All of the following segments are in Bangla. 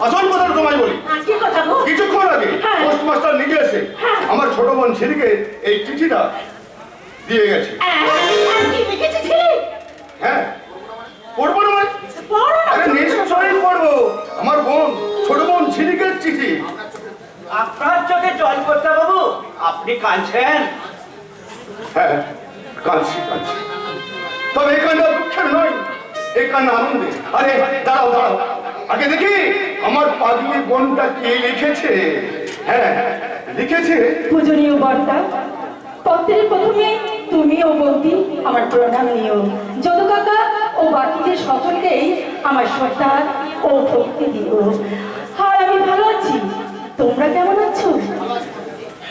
আসল কথাটা তোমায় বলি। আর কি কথা গো? কিছুক্ষণ আগে হ্যাঁ। পোস্টমাস্টার নিজে এসে হ্যাঁ। আমার ছোট বোন ছেলেকে এই চিঠিটা দিয়ে গেছে। আহ, আর কি লিখেছে ছেলে? হ্যাঁ পড়ব না মানে? পড়ো না। আরে নিশ্চয়ই পড়ব। আমার বোন ছোট বোন ঝিলিকের চিঠি। আপনার চোখে জল করতে বাবু। আপনি কাঁদছেন। হ্যাঁ হ্যাঁ, কাঁদছি কাঁদছি। তবে এই কান্না দুঃখের নয় এই কান্না আনন্দে। আরে দাঁড়াও দাঁড়াও। আগে দেখি আমার পাগলি বোনটা কে লিখেছে? হ্যাঁ হ্যাঁ, লিখেছে? পূজনীয় বর্তা পত্রের প্রথমে তুমি ও বৌদি আমার প্রণাম নিও। যত কাকা ও বাকিদের সকলকেই আমার শ্রদ্ধা ও ভক্তি দিও। আর আমি ভালো আছি। তোমরা কেমন আছো?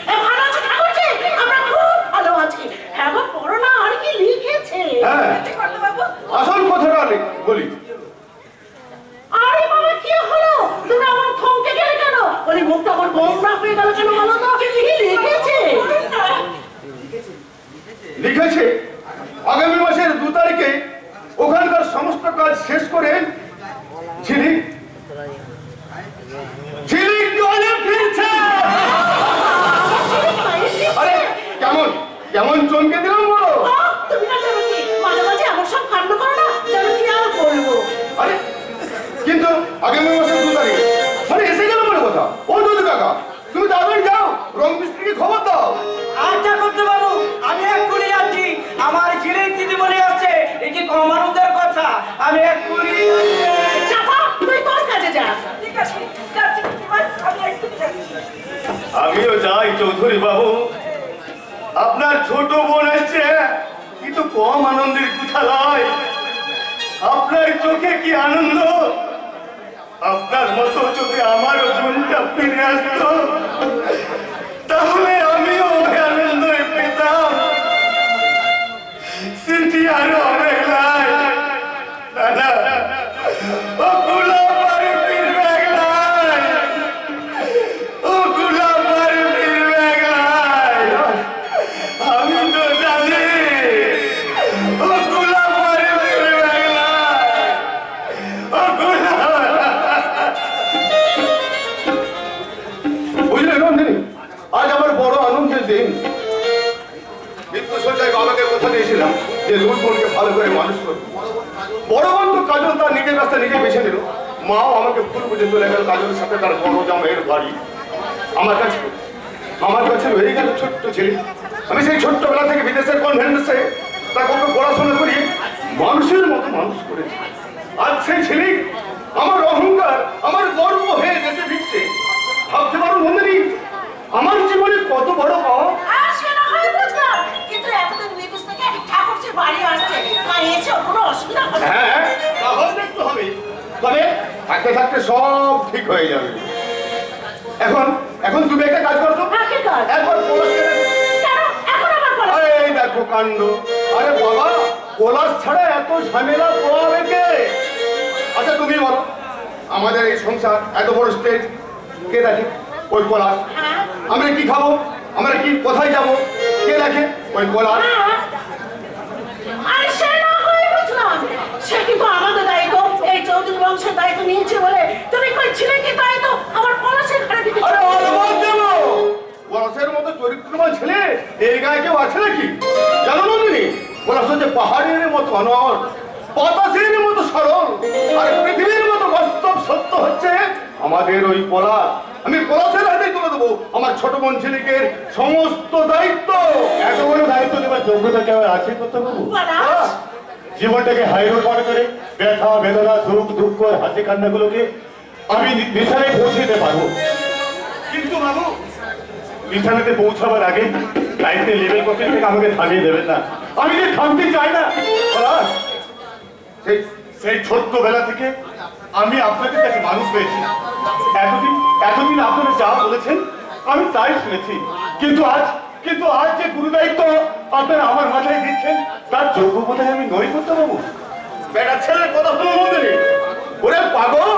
এ, ভালো আছে ঠাকুরজি আমরা খুব ভালো আছি। হ্যাঁ গো পড়ো আর কি লিখেছে? হ্যাঁ। বাবু। আসল কথাটা বলি। কি হলো? তুমি আমার থমকে গেলে কেন? বলি মুখটা আমার গোমরা হয়ে গেল কেন বলো তো? কি লিখেছে? লিখেছে। আগামী মাসের দু তারিখে ওখানকার সমস্ত কাজ শেষ করে ঝিলিক ঝিলিক জলে ফিরছে! আরে কেমন? কেমন চমকে দিলাম? চৌধুরী বাবু, আপনার ছোট বোন আসছে কিন্তু কম আনন্দের কথা নয়। আপনার চোখে কি আনন্দ? আপনার মতো যদি আমারও বোনটা ফিরে আসতো। মানুষের মতো মানুষ করেছি আজ সেই ছেলে আমার অহংকার আমার গর্ব হয়ে দেশে ফিরছে। ভাবতে পারো নন্দিনী আমার জীবনে কত বড় পাওয়া? হয় থাকতে থাকতে সব ঠিক হয়ে যাবে। এখন এখন তুমি একটা কাজ করছ। হ্যাঁ, কাজ? একবার দেখো কাণ্ড। আরে বাবা পলাশ ছাড়া এত ঝামেলা পোয়াবে কে? আচ্ছা তুমি বলো আমাদের এই সংসার এত বড় স্টেজ কে দেখে? ওই পলাশ হ্যাঁ। আমরা কি খাব? আমরা কি কোথায় যাব? কে দেখে? ওই পলাশ। সে না বুঝলাম। সে কিন্তু আমাদের দায়িত্ব। এই চৌধুরী বংশের দায়িত্ব নিয়েছে বলে অনর বাতাসের মতো সরল আর পৃথিবীর মতো বাস্তব সত্য হচ্ছে আমাদের ওই পলাশ। আমি পলাশের হাতেই তুলে দেবো আমার ছোট বোন ছেলেকে সমস্ত দায়িত্ব। এত বড় দায়িত্ব দেবার যোগ্যতা কেউ আছে পলাশ? জীবনটাকে হাইরোড মনে করে ব্যথা বেদনা সুখ দুঃখ আর হাসি কান্নাগুলোকে আমি নিশানায় পৌঁছে দিতে পারব। কিন্তু বাবু নিশানাতে পৌঁছাবার আগে দায়িত্বের লেভেল করতে থেকে আমাকে থামিয়ে দেবেন না। আমি যে থামতে চাই না সেই সেই ছোট্টবেলা থেকে আমি আপনাদের কাছে মানুষ হয়েছি। এতদিন এতদিন আপনারা যা বলেছেন, আমি তাই শুনেছি। কিন্তু আজ কিন্তু আজ যে গুরু দায়িত্ব আপনারা আমার মাথায় দিচ্ছেন, তার যোগ্য বোধহয় আমি নই করতে বাবু বেটা, ছেলের কথা শুনো মন্দিরে ওরে পাগল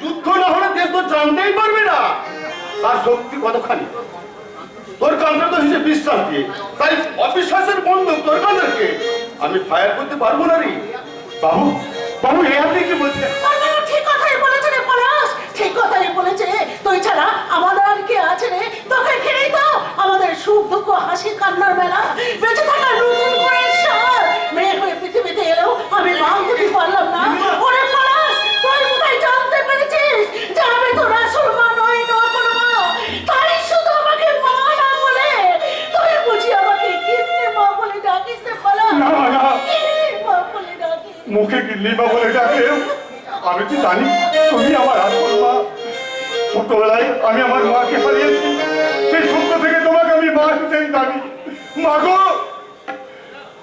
যুদ্ধ না হলে দেশ তো জানতেই পারবে না। তার শক্তি কতখানি? তোর কান্না তো হিসেবে বিশ্বাস দিয়ে। তাই অবিশ্বাসের বন্ধু তোর কান্দাকে আমি ফায়ার করতে পারব না রে। বাবু বাবু, এ আপনি কি বলছেন? সুখ, দুঃখ কান্নার মেয়ে হয়ে পৃথিবীতে আমি মা হতে পারলাম না। জানতে পেরেছিস যে আমি তো না, না। মুখে গিল্লি বা বলে ডাকে। আমি কি জানি? তুমি আমার আসল মা ছোটবেলায় আমি আমার মাকে হারিয়েছি। সেই ছোট্ট থেকে তোমাকে আমি মা হিসেবে জানি মা গো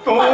তোমার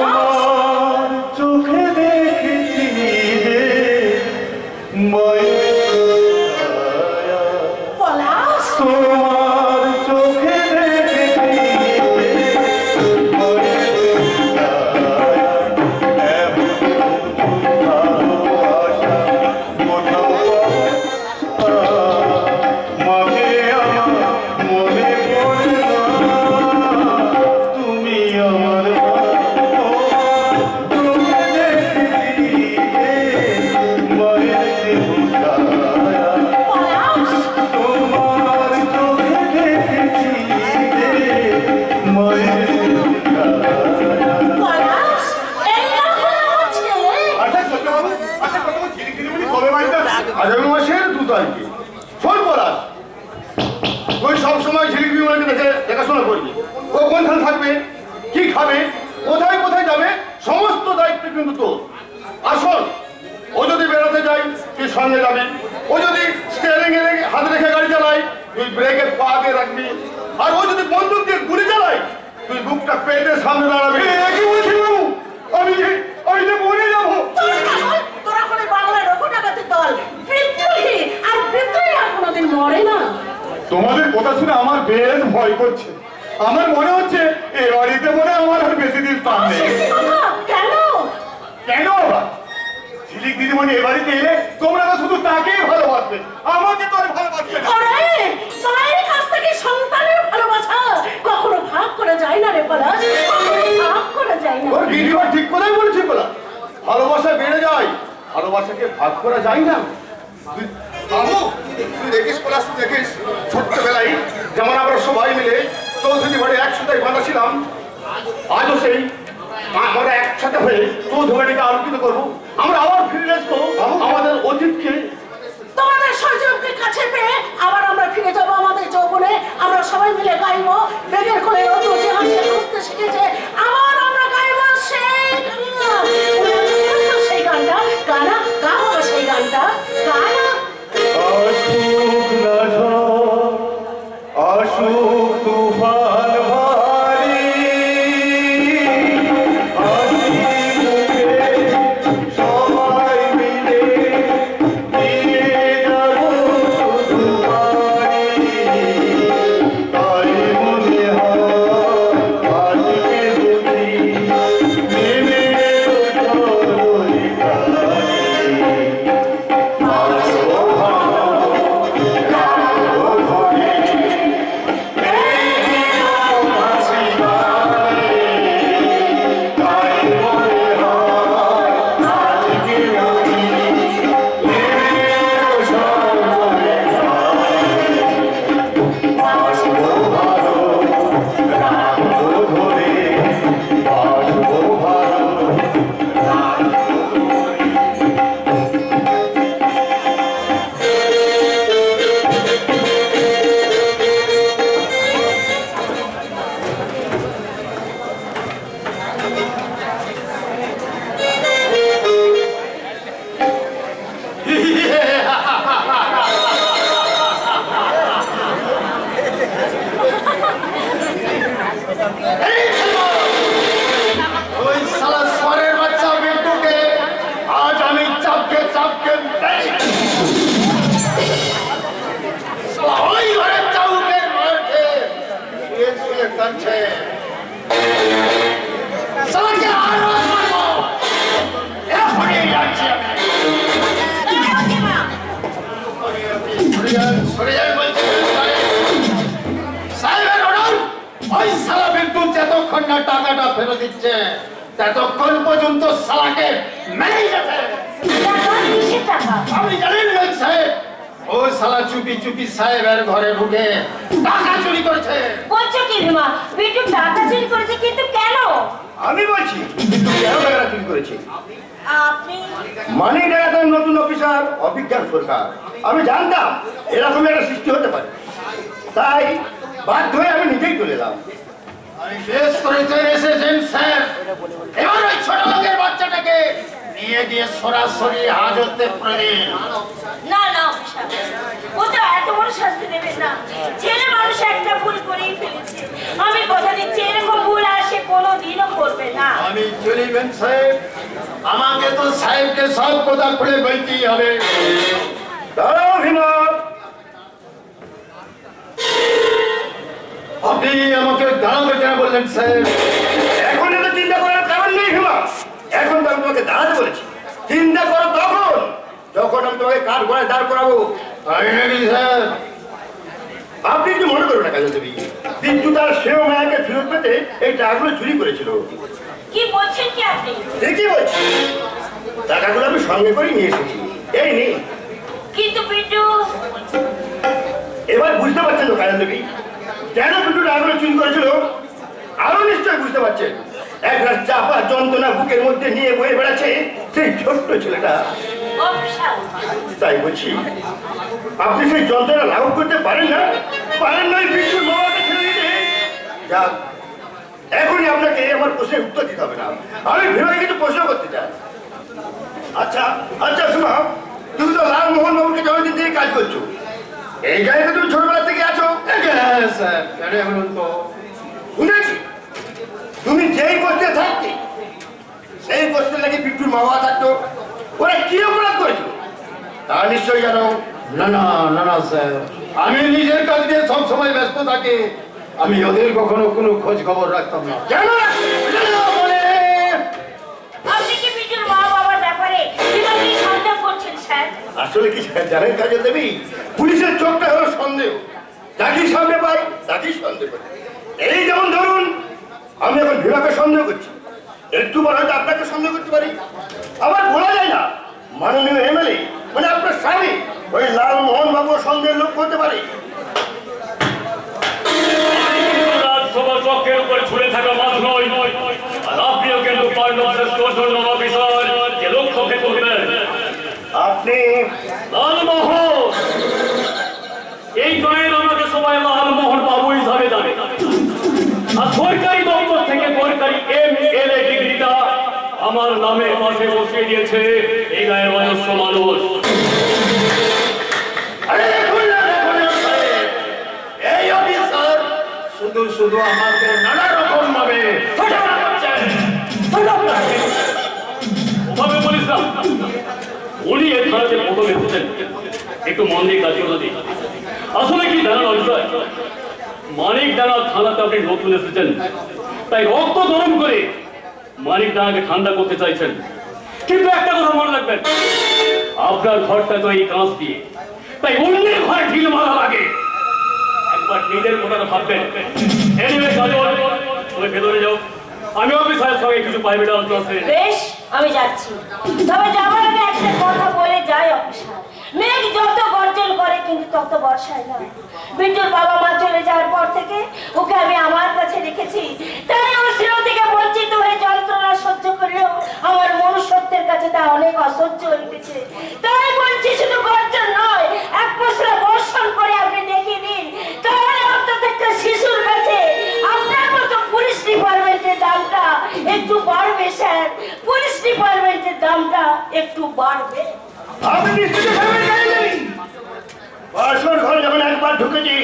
আমার মনে হচ্ছে এ বাড়িতে মনে হয় আমার আর বেশি দিন স্থান নেই। কেন? কেন? আবার ঝিলিক দিদিমণি এ বাড়িতে এলে তোমরা তো শুধু তাকেই ভালোবাসবে আমাকে তো আর ভালোবাসবে না। ওরে মায়ের কাছ থেকে সন্তানের ভালোবাসা কখনো ভাগ করে যায় না রে পলাশ। ভাগ করে যায় না। ওর গিরিবা ঠিক কথাই বলছি বলা ভালোবাসা বেড়ে যায় ভালোবাসাকে ভাগ করা যায় না। তুই- দেখিস পলাশ তুই দেখিস। ছোট্টবেলায় যেমন আমরা সবাই মিলে চৌধুরী বাড়ি একসাথে বাঁধা ছিলাম আজও সেই আমরা একসাথে হয়ে চৌধুরী বাড়িকে আলোকিত করব। আমরা আবার ফিরে আসব আমাদের অতীতকে তোমাদের সহযোগকে কাছে পেয়ে আবার আমরা ফিরে যাব আমাদের যৌবনে। আমরা সবাই মিলে গাইবো। বেগের কোলে অত যে হাসি শিখেছে, আবার আমরা গাইবো সেই বিদ্যুৎ যতক্ষণ না টাকাটা ফেরত দিচ্ছে ততক্ষণ পর্যন্ত শালাকে মেরেই যেতে আপনি জানেন সাহেব ও শালা চুপি চুপি সাহেবের ঘরে ঢুকে টাকা চুরি করেছে। বলছো কি ভীমা বিটু টাকা চুরি করেছে কিন্তু কেন? আমি বলছি কিন্তু কেন টাকাটা চুরি করেছি? আপনি মানি ডাকাতের নতুন অফিসার অভিজ্ঞান সরকার। আমি জানতাম এরকম একটা সৃষ্টি হতে পারে। তাই বাধ্য হয়ে আমি নিজেই চলে এলাম। আমি বেশ করেছে এসেছেন স্যার। এবার ওই ছোট লোকের বাচ্চাটাকে নিয়ে গিয়ে সরাসরি হাজতে প্রদিন না না ও তো এত বড় শাস্তি দেবে না। ছেলে মানুষ একটা ভুল করেই ফেলেছে। আমি কথা দিচ্ছি এরকম ভুল আর সে কোনোদিনও করবে না। আমি চলিবেন সাহেব আমাকে তো সাহেবকে সব কথা খুলে বলতেই হবে। আপনি আমাকে দাঁড়াতে কেন বললেন স্যার এখন এত চিন্তা করার কারণ নেই ভীমা এখন তো আমি তোমাকে দাঁড়াতে বলেছি। চিন্তা করো তখন। যখন আমি তোমাকে কাঠ ঘোড়ায় দাঁড় করাবো আপনি কি মনে করবেন না কাজল দেবী। বিদ্যুৎ আর সেও মায়াকে ফেরত পেতে এই টাকাগুলো চুরি করেছিল। কি বলছেন কি আপনি? ঠিকই বলছি। টাকাগুলো আমি সঙ্গে করে নিয়ে এসেছি। এই নেই কিন্তু বিটু এবার বুঝতে পারছেন তো কাজল দেবী কেন দুটো টাকাগুলো চুরি করেছিল? আরও নিশ্চয় বুঝতে পারছেন। এক রাত চাপা যন্ত্রণা বুকের মধ্যে নিয়ে বয়ে বেড়াচ্ছে সেই ছোট্ট ছেলেটা। তাই বলছি আপনি সেই যন্ত্রণা লাঘব করতে পারেন না? পারেন না বিষ্ণুর বাবাকে ছেড়ে দিতে যাক এখনই আপনাকে আমার প্রশ্নের উত্তর দিতে হবে না। আমি ভেবে কিছু প্রশ্ন করতে চাই। আচ্ছা আচ্ছা শোনো তুমি তো লালমোহন বাবুকে জনদিন দিয়ে কাজ করছ। এই জায়গায় তুমি ছোটবেলা থেকে আছো? হ্যাঁ, স্যার। বলুন তো শুনেছি। তুমি যেই পোস্টে থাকতে সেই পোস্টে নাকি বিট্টুর মা বাবা থাকতো ওরা কি অপরাধ করেছিল তা নিশ্চয়ই জানো। না না না না স্যার। আমি নিজের কাজ নিয়ে সব সময় ব্যস্ত থাকি। আমি ওদের কখনো কোনো খোঁজ খবর রাখতাম না। কেন আসলে কি জানেন কাজে দেবী? পুলিশের চোখটা হলো সন্দেহ। যাকেই সামনে পাই তাকেই সন্দেহ পাই এই যেমন ধরুন আমি এখন ভীমাকে সন্দেহ করছি। একটু বড় হয়তো আপনাকে সন্দেহ করতে পারি। আবার বলা যায় না। মাননীয় এমএলএ মানে আপনার স্বামী ওই লালমোহন বাবু সন্দেহের লোক করতে পারে। রাজসভা চক্রের উপরে ছুড়ে থাকা মাছ নয়। কিন্তু যে লক্ষ্যকে করবেন। আপনি লালমোহন এই গায়ের আমাকে সবাই লালমোহন বাবু হিসাবে জানে আর সরকারি দপ্তর থেকে সরকারি এম এল এ ডিগ্রিটা আমার নামের পাশে বসিয়ে দিয়েছে এই গায়ের বয়স্ক মানুষ। শুধু শুধু আমাকে নানা রকম ভাবে ওভাবে বলিস না। উনি এ ধারাতে প্রথমে এসেছেন একটু মন দিয়ে কাজ করে আসলে কি জানান মানিক ডানা থানাতে আপনি নতুন এসেছেন। তাই রক্ত গরম করে মানিক ডানাকে ঠান্ডা করতে চাইছেন। কিন্তু একটা কথা মনে রাখবেন, আপনার ঘরটা তো এই কাঁচ দিয়ে। তাই অন্যের ঘরে ঢিল মারা লাগে। একবার নিজের কথাটা ভাববেন। এনিওয়ে কাজল তুমি ভেতরে যাও। আমি অফিসারের সঙ্গে কিছু প্রাইভেট আলোচনা আছে বেশ, আমি যাচ্ছি। তবে যাওয়ার আগে একটা কথা বলে যাই অফিসার মেঘ যত গর্জন করে কিন্তু তত বর্ষায় না। বিট্টুর বাবা মা চলে যাওয়ার পর থেকে ওকে আমি আমার কাছে রেখেছি। তাই ওর স্নেহ থেকে বঞ্চিত হয়ে যন্ত্রণা সহ্য করলেও আমার মনুষ্যত্বের কাছে তা অনেক অসহ্য হয়ে উঠেছে তাই বলছি শুধু গর্জন নয়, এক পশলা বর্ষণ করে আপনি দেখিয়ে দিন তাহলে অন্তত একটা শিশুর কাছে আপনার মতো পুলিশ ডিপার্টমেন্টের দামটা একটু বাড়বে, স্যার। পুলিশ ডিপার্টমেন্টের দামটা একটু বাড়বে। আপনি নিশ্চিত ভাবে জানেন বাসর ঘরে যখন একবার ঢুকেছি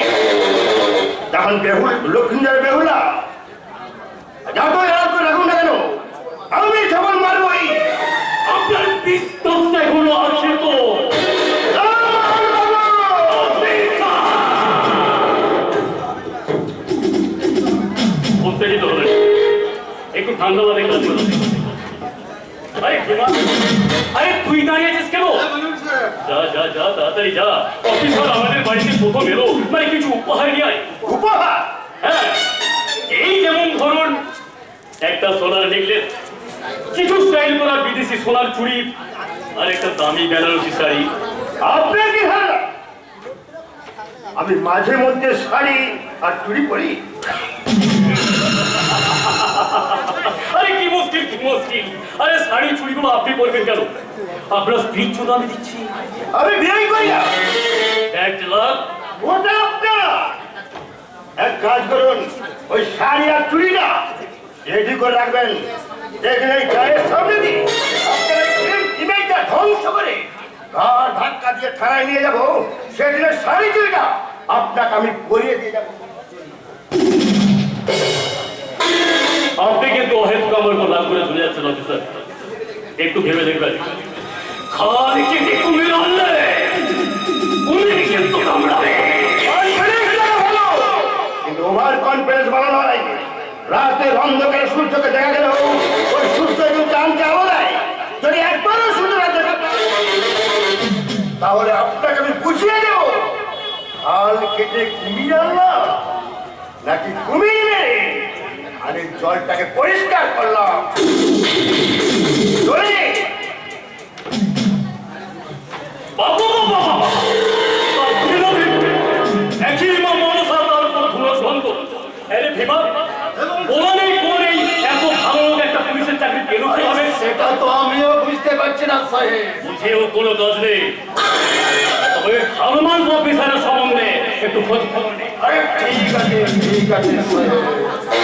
তখন বেহুল লক্ষ্মীদের বেহুলা যতই রাত করে রাখুন না কেন? আমি যখন মারবই আপনার বিস্তরটা এখনও আছে তো? উত্তেজিত হলেন একটু ঠান্ডা করুন আরে ভীমা, আরে তুই দাঁড়িয়ে আছিস কেন? যা যা যা তাড়াতাড়ি যা। অফিসার আমাদের বাড়িতে প্রথম এলো। মানে কিছু উপহার নিয়ে আয়। উপহার? হ্যাঁ এই যেমন ধরুন একটা সোনার নেকলেস কিছু স্টাইল করা বিদেশি সোনার চুড়ি আর একটা দামি বেনারসি শাড়ি। আপনি কি হারা আমি মাঝে মধ্যে শাড়ি আর চুড়ি পরি। আরে কি মুশকিল কি মুশকিল? আরে শাড়ি চুড়িগুলো আপনি পরবেন কেন? আপনার স্ত্রীর জন্য আমি দিচ্ছি। আমি বিয়ে করি না এক লাখ ওটা আপনার! এক কাজ করুন ওই শাড়ি আর চুড়িটা রেডি করে রাখবেন। দেখলে গায়ের সামনে দিন আপনার ইমেজটা ধ্বংস করে ঘর ধাক্কা দিয়ে থানায় নিয়ে যাব। সেদিনের শাড়ি চুড়িটা আপনাকে আমি পরিয়ে দিয়ে যাব। আপনি কিন্তু অহেতুক আমার উপর করে চলে যাচ্ছেন অফিসার। একটু ভেবে দেখবেন। খালি কেটে কুমির আনলে কুমির কিন্তু কামড়াবে। ভালো। কিন্তু ওভার কনফিডেন্স ভালো নয়। রাতের অন্ধকারে সূর্যকে দেখা গেল ওই সূর্য যদি চাঁদকে আলো দেয়। যদি একবারও সূর্যটা দেখা তাহলে আপনাকে আমি বুঝিয়ে দেব। হাল কেটে কুমির আনলাম নাকি কুমির খালের জলটাকে পরিষ্কার করলাম। সেটা তো আমিও বুঝতে পারছি না সাহেব। বুঝেও কোনো কাজ নেই। তবে অফিসারের সম্বন্ধে একটু খোঁজ খবর নেই। আরে ঠিক আছে ঠিক আছে।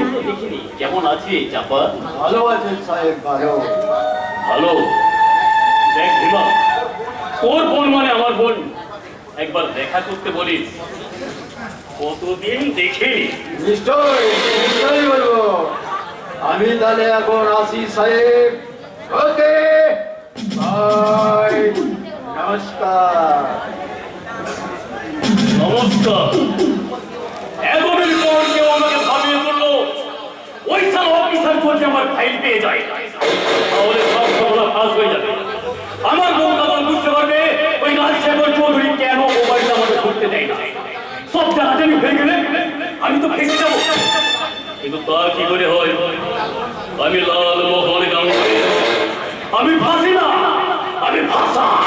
যে তো দেখিনি। কেমন আছে চাপা? ভালো সাহেব ভালো। ভালো। দেখ ভীমা তোর বোন মানে আমার বোন। একবার দেখা করতে বলিস। কতদিন নিশ্চয় বলব। আমি তাহলে এখন আসি সাহেব। ওকে নমস্কার। নমস্কার। এতদিন পর কেউ আমাকে ভাবিয়ে বলল, ওই সাল অফিসার যদি আমার ফাইল পেয়ে যায়। তাহলে সব ঘটনা ফাঁস হয়ে যাবে। আমার বউ তখন বুঝতে পারবে, ওই রাজশেখর চৌধুরী কেন মোবাইলটা আমাকে ধরতে দেয় না। সব জানাজানি হয়ে গেলে আমি তো ফেসে যাব। কিন্তু তা কি করে হয়? আমি লাল মোহন গাঙ্গুলি। আমি ফাঁসি না, আমি ফাঁসাই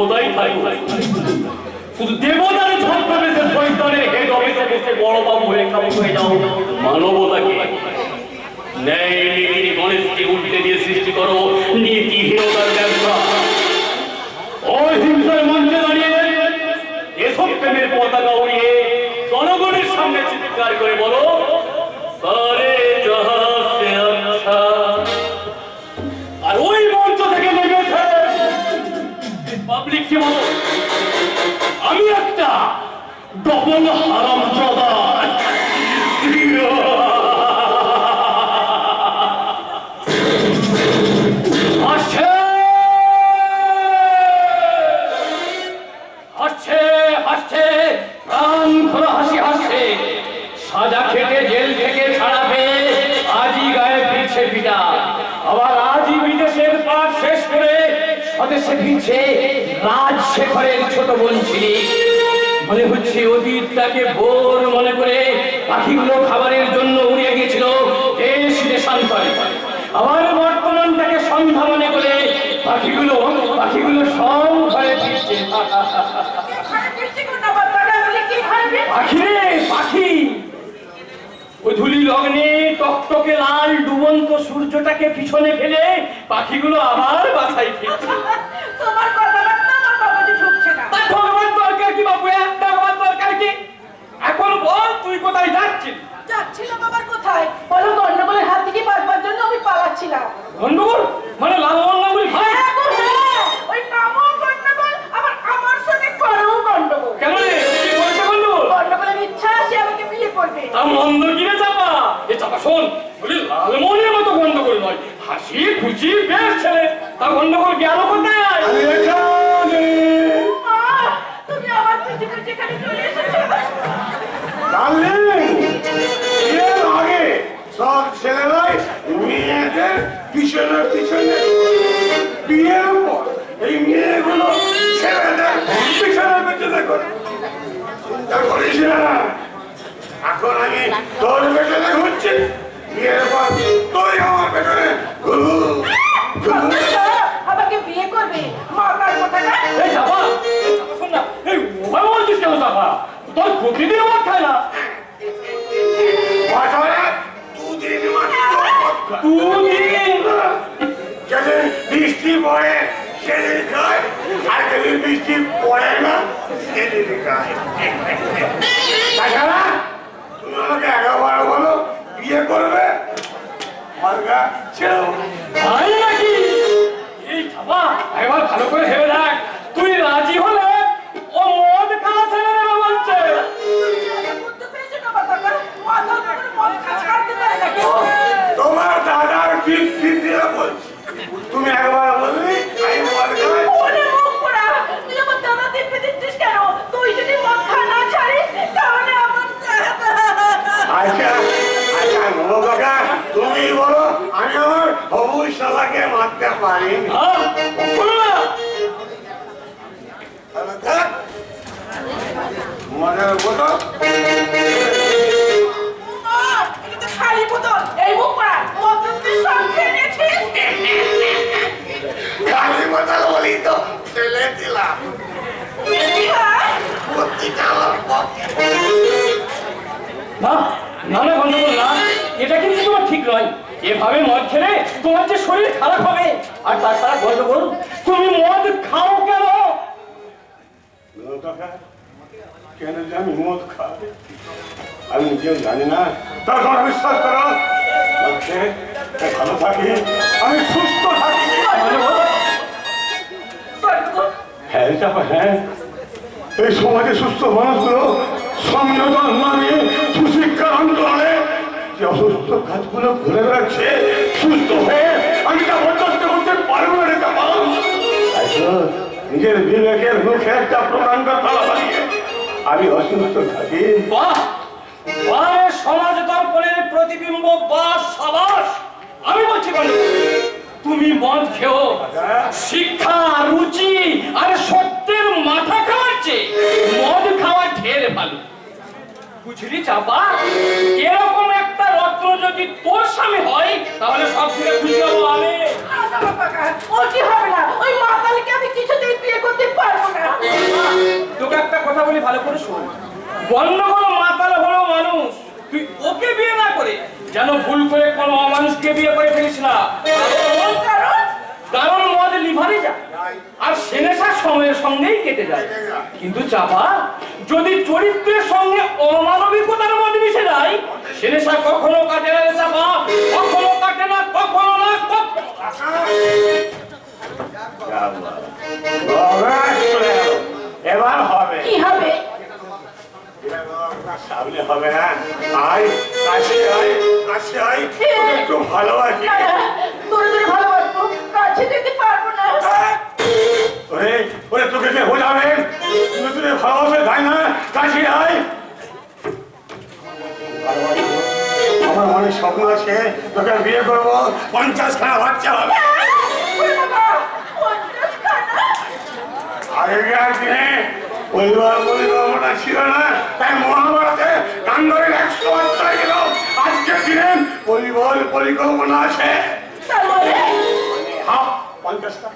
দেবতাই থাকব শুধু দেবতার পেয়েছে শৈতানের হেড অফিসে বসে বড় বাবু হয়ে খাব, হয়ে যাও। মানবতাকে। ন্যায় নীতি গণেশকে উল্টে দিয়ে সৃষ্টি করো। নীতিহীনতার ব্যবসা। অহিংসার মঞ্চে দাঁড়িয়ে এসব প্রেমের পতাকা উড়িয়ে জনগণের সামনে চিৎকার করে বলো ডবল হারাম আসছে। হাসছে হাসছে প্রাণ খোলা হাসি, হাসছে। সাজা খেটে জেল থেকে ছাড়া পেয়ে আজই গায়ে ফিরছে পিতা। আবার আজই বিদেশের পাঠ শেষ করে স্বদেশে ফিরছে রাজশেখরের ছোট বোন ছিলি। মনে হচ্ছে অতীত তাকে বোর মনে করে পাখিগুলো খাবারের জন্য উড়িয়ে গিয়েছিল দেশ দেশান্তরে। আবার বর্তমানটাকে সন্ধ্যা মনে করে পাখিগুলো পাখিগুলো সব ঘরে টকটকে লাল ডুবন্ত সূর্যটাকে পিছনে ফেলে পাখিগুলো আবার বাছাই ফিরছে। তুই কোথায় যাচ্ছিস? যাচ্ছিলাম আবার কোথায়? বলো গন্ডগোলের হাত থেকে বাঁচবার জন্য আমি পালাচ্ছিলাম। গন্ডগোল? মানে গাঙ্গুলি ভাই হ্যাঁ হ্যাঁ, ওই নামও গন্ডগোল আবার আমার সঙ্গে করেও গন্ডগোল। কেন রে? কি করেছে গন্ডগোল? গন্ডগোলের ইচ্ছা সে আমাকে বিয়ে করবে। তা মন্দ চাপা? এ চাপা শোন বলি লালমোহনের মতো গন্ডগোল নয়। হাসি খুশি বেশ ছেলে। তা গন্ডগোল গেল কোথায়? আমি তুমি বলো আমি আমার হবু শালাকে মারতে পারি। হ্যাঁ বলো। এভাবে মদ খেলে তোমার যে শরীর খারাপ হবে। আর তাছাড়া গন্ডগোল তুমি মদ খাও কেন? কেন যে আমি মদ আমি নিজেও জানি না। তখন বিশ্বাস করো। ভালো থাকি। আমি সুস্থ থাকি। হ্যাঁ হ্যাঁ এই সমাজে সুস্থ মানুষগুলো সংযোজন মানে সুশিক্ষার আন্দোলনে যে অসুস্থ কাজগুলো ঘুরে বেড়াচ্ছে, সুস্থ হয়ে আমি তা বরদাস্ত করতে পারব না চাপা নিজের বিবেকের মুখে একটা প্রকাণ্ড তালা বানিয়ে আমি অসুস্থ থাকি। সমাজ দর্পণের প্রতিবিম্ব বাস সাবাস। আমি বলছি তুমি মদ খেও, শিক্ষা, রুচি আর সত্যের মাথা খাওয়াচ্ছে মদ খাওয়া ঢের ভালো। বুঝলি চাপা? এরকম রত্ন যদি তোর স্বামী হয় তাহলে সব থেকে খুশি হব আমি। ও কি হবে না? ওই মাতালকে আমি কিছুতেই বিয়ে করতে পারব না। তোকে একটা কথা বলি ভালো করে শোন। গন্ডগোল মাতাল হলো মানুষ। তুই ওকে বিয়ে না করে যেন ভুল করে কোনো অমানুষকে বিয়ে করে ফেলিস না। কারণ- মদ লিভারে যায় আর সেনেশা সময়ের সঙ্গেই কেটে যায়। কিন্তু চাপা যদি চরিত্রের সঙ্গে অমানবিকতার মধ্যে মিশে যায় সেনেশা কখনো কাটে না চাপা কখনো কাটে না কখনো না এবার হবে। কি হবে? সামনে হবে না। আয় কাছে আয় কাছে আয়। একটু ভালোবাসি। না, না, দূরে দূরে ভালোবাসবো। কাছে যেতে পারব না। ওরে ওরে তোকে কে বোঝাবে? তুমি তোকে ভালোবাসে তাই না? কাছে আয়। আমার মনে স্বপ্ন আছে তোকে বিয়ে করব। পঞ্চাশ খানা বাচ্চা হবে? আগেকার দিনে পরিবার পরিকল্পনা ছিল না তাই মহাভারতে গান্ধরীর একশো বাচ্চা গেল। আজকের দিনে পরিবার পরিকল্পনা আছে। পঞ্চাশটা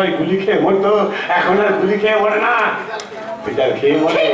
সময় গুলি খেয়ে মরতো। এখন আর গুলি খেয়ে মরে না। খেয়ে মরে।